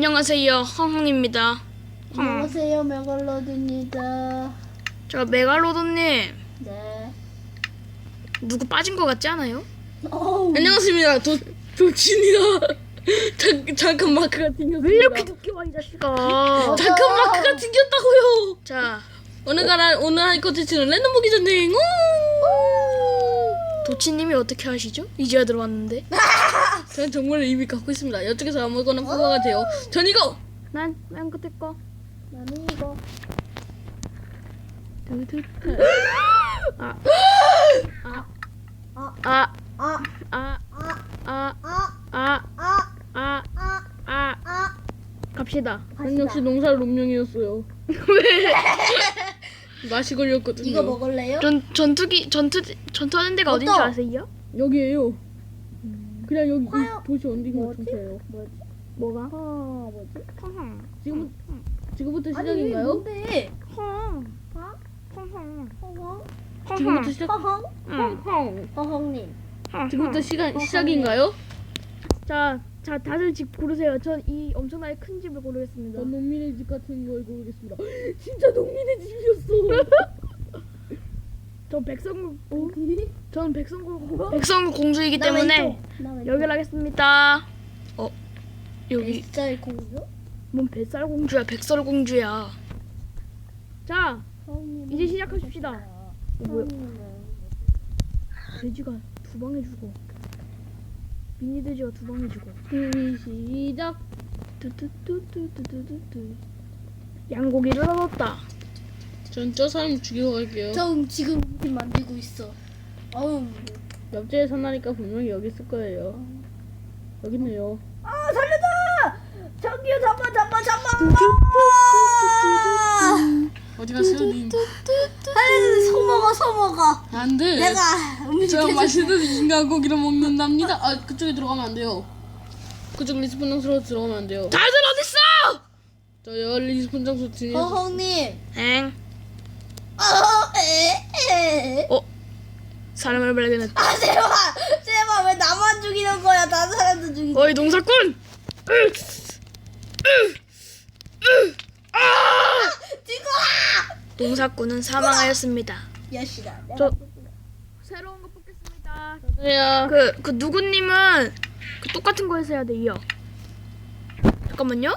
안녕하세요, 황황입니다. 안녕하세요, 메갈로드입니다. 저 메갈로돈님 네. 누구 빠진 것 같지 않아요? 어우, 안녕하십니까 도 도진이다. 잠 잠깐 마크가 튕겼습니다. 왜 이렇게 늦게 와 이 자식아? 잠깐 마크가 튕겼다고요. 자, 오늘 갈 오늘 할 컨텐츠는 랜덤 보기 전쟁. 우! 도치님이 어떻게 하시죠? 이제야 들어왔는데. 저는 정말 의미 갖고 있습니다. 이쪽에서 아무거나 뽑아가 돼요. 전 이거 난, 난 그때 거. 나는 이거. 두두두. 아, 아, 아, 아, 아, 아, 아, 아, 아, 아, 아, 아, 아, 아. 아. 갑시다. 전 역시 농사를 운명이었어요. 왜? 맛이 걸렸거든요. 이거 먹을래요? 전 전투기 전투 전투하는 데가 어딘 줄 어떤? 아세요? 여기에요. 그냥 여기 화요- 이 도시 어딘가 뭐지? 통째요. 뭐지? 뭐가? 아, 뭐지? 지금 지금부터 시작인가요? 뭔데? 헝. 아? 헝. 허헝? 지금부터 시작. 응. 헝. 허헝님. 지금부터 시간 시작인가요? 자, 자 다들 집 고르세요. 전 이 엄청나게 큰 집을 고르겠습니다. 전 농민의 집 같은 걸 고르겠습니다. 진짜 농민의 집이었어. 전 백성 어? 전 백성 백성 공주이기 나 때문에 왼쪽. 나 왼쪽. 여기를 하겠습니다. 어 여기 뱃살 공주? 뭔 뱃살 공주야 백설 공주야. 자. 이제 시작하십시다. 아, 어, 뭐야? 돼지가 두 방에 죽어. 미니 돼지가 두 방에 죽어. 시작. 뚜뚜뚜뚜뚜뚜뚜. 양고기를 얻었다. 전 저 사람 죽이러 갈게요. 저 지금 음식 만들고 있어. 어우. 옆집에 산다니까 분명히 여기 있을 거예요. 여기 있네요. 아 살려줘! 저기요 잡아 잡아 잡아! 먹어. 안 돼. 내가 음식 저 해줄게. 맛있는 인간 고기를 먹는답니다. 아, 그쪽에 들어가면 안 돼요. 그쪽 리스폰 장소로 들어가면 안 돼요. 다들 어딨어? 저요 리스폰 장소 진입. 허헝님. 엥. 어, 에, 에. 어 사람을 발견했다. 아 제발 제발 왜 나만 죽이는 거야? 다른 사람도 죽이지. 어이 농사꾼. 죽어라! 농사꾼은 사망하였습니다. 야시다. 저 새로운 거 뽑겠습니다. 저야. 그, 그 누구님은 그 똑같은 거 해서 해야 돼요. 잠깐만요.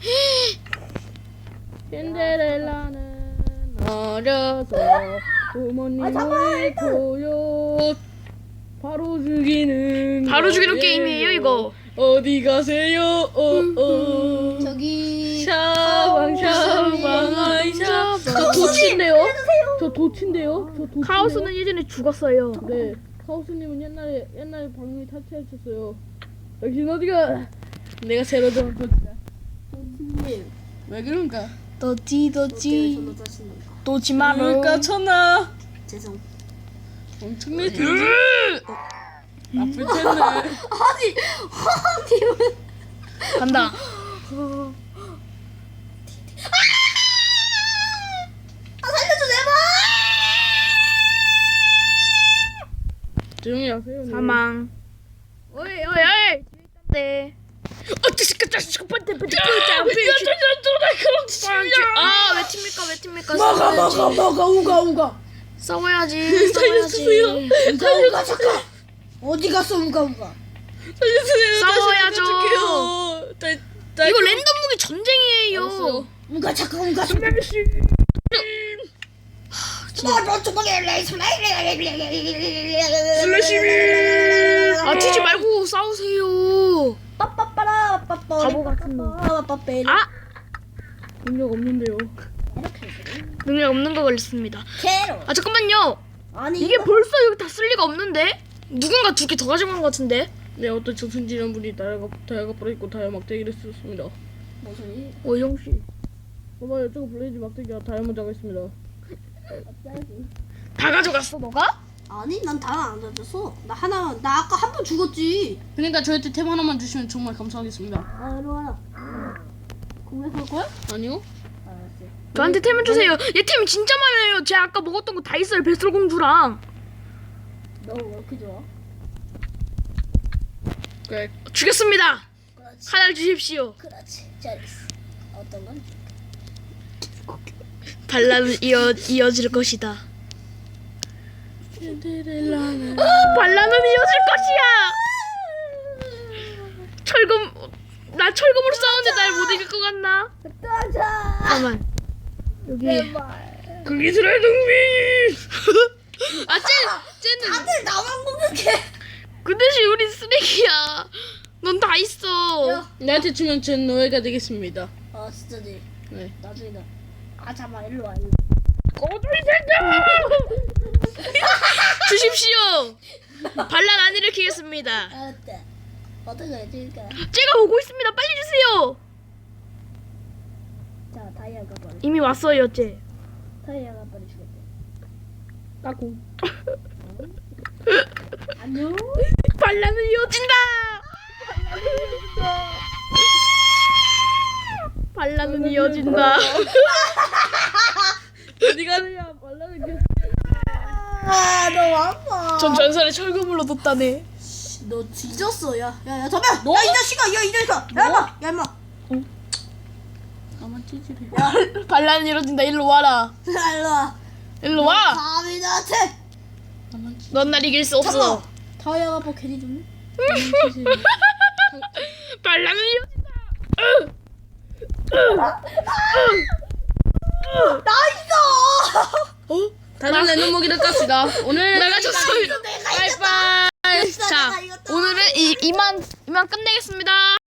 신데렐라는 어려서 부모님을 잃고요. 바로 죽이는 바로 죽이는 거예요. 게임이에요 이거. 어디 가세요? 어, 어. 저기 샤방 샤방 아이 샤방 저 도치인데요? 저 도치인데요? 저 도치 카오스는 예전에 죽었어요. 네 카오스님은 옛날에 옛날에 방송이 탈퇴하셨어요 당신 어디가 내가 새로 들어온 도치다 도티님. 왜 그런가? 저로 자신. 너지 마라. 그러니까 천나 죄송. 엄청나게 도치 나쁠 텐데 아니 허헝님은 간다. 조용히 하세요 네. 사망. 어이 어이 어이. 네. 어떻게 자식 번째 번째 아왜 팀일까 왜 팀일까 싸워야지 먹어 우가 우가. 싸워야지. 싸워야지 우가 우가 잠깐. 어디 갔어 우가 우가. 살려주세요 싸워야죠. 이거 랜덤 무기 전쟁이에요. 우가 잠깐 우가. 슬래시미! 아 튀지 말고 싸우세요. 빠빠빠라 빠빠 바보 같은 놈. 빠빠빼 아! 능력 없는데요. 능력 없는 거 걸렸습니다. 캐로 아 잠깐만요. 아니 이게 벌써 여기 다 쓸 리가 없는데? 누군가 두 개 더 가져간 것 같은데? 네, 어떤 저승지는 분이 다이아가 다이아가 부러있고 다이아 막대기를 쓰셨습니다. 무슨 일? 오영씨. 봐봐요, 저거 블레이즈 막대기가 다이아몬드가 있습니다. 다 가져갔어 너가? 아니 난 다안 던졌어 나 하나 나 아까 한 번 죽었지 그러니까 저한테 템 하나만 주시면 정말 감사하겠습니다. 아 이리 와라 공략 할 거야? 아니요? 알았어 저한테 템을 주세요 얘 템 진짜 많아요 제가 아까 먹었던 거 다 있어요 뱃설공주랑 너 왜 이렇게 좋아? 그래. 죽였습니다 그렇지 그렇지. 하나를 주십시오. 그렇지. 잘했어. 어떤 건? 반란은 이어 이어질 것이다. 신데렐라는 반란은 이어질 것이야. 철검 나 철검으로 싸우는데 날 못 이길 것 같나? 가자. 잠깐만 여기 제발. 그 기술의 능미. 아 쟤, 쟤는 다들 나만 공격해. 그 대신 우리 쓰레기야. 넌 다 있어. 야. 나한테 주면 전 노예가 되겠습니다. 아 진짜지. 네. 나중에 나. 아 잠깐 일로 와. 일로. 꼬들이 새끼야! 주십시오. 반란 안 일으키겠습니다. 아 어때? 어떻게 해줄까? 쟤가 오고 있습니다. 빨리 주세요. 자 다이아가 버리. 이미 왔어요, 쟤. 다이아가 버리 주겠대. 까꿍. 안녕. 반란은 이어진다. 반란은 이어진다. 어디 가느냐? 말라는 게. 아 너무 아파. 전 전설의 철거물로 뒀다네. 너 뒤졌어 야. 야야 잠깐. 야이 자식아. 야이 자식아. 야 임마. 야 임마. 나만 찌질해. 반란은 이어진다. 일로 와라. 야 일로 와. 일로 와. 감히 나한테. 나만 찌. 넌 날 이길 수 없어. 잠깐. 다이아가 뭐 괜히? 나만 찌질해. 반란은 이어진다. 어? 다들 내 눈목이를 깝시다. 오늘 내가 졌어요. 내가 바이바이. 자, 내가 이겼다. 오늘은 이, 이만 이만 끝내겠습니다.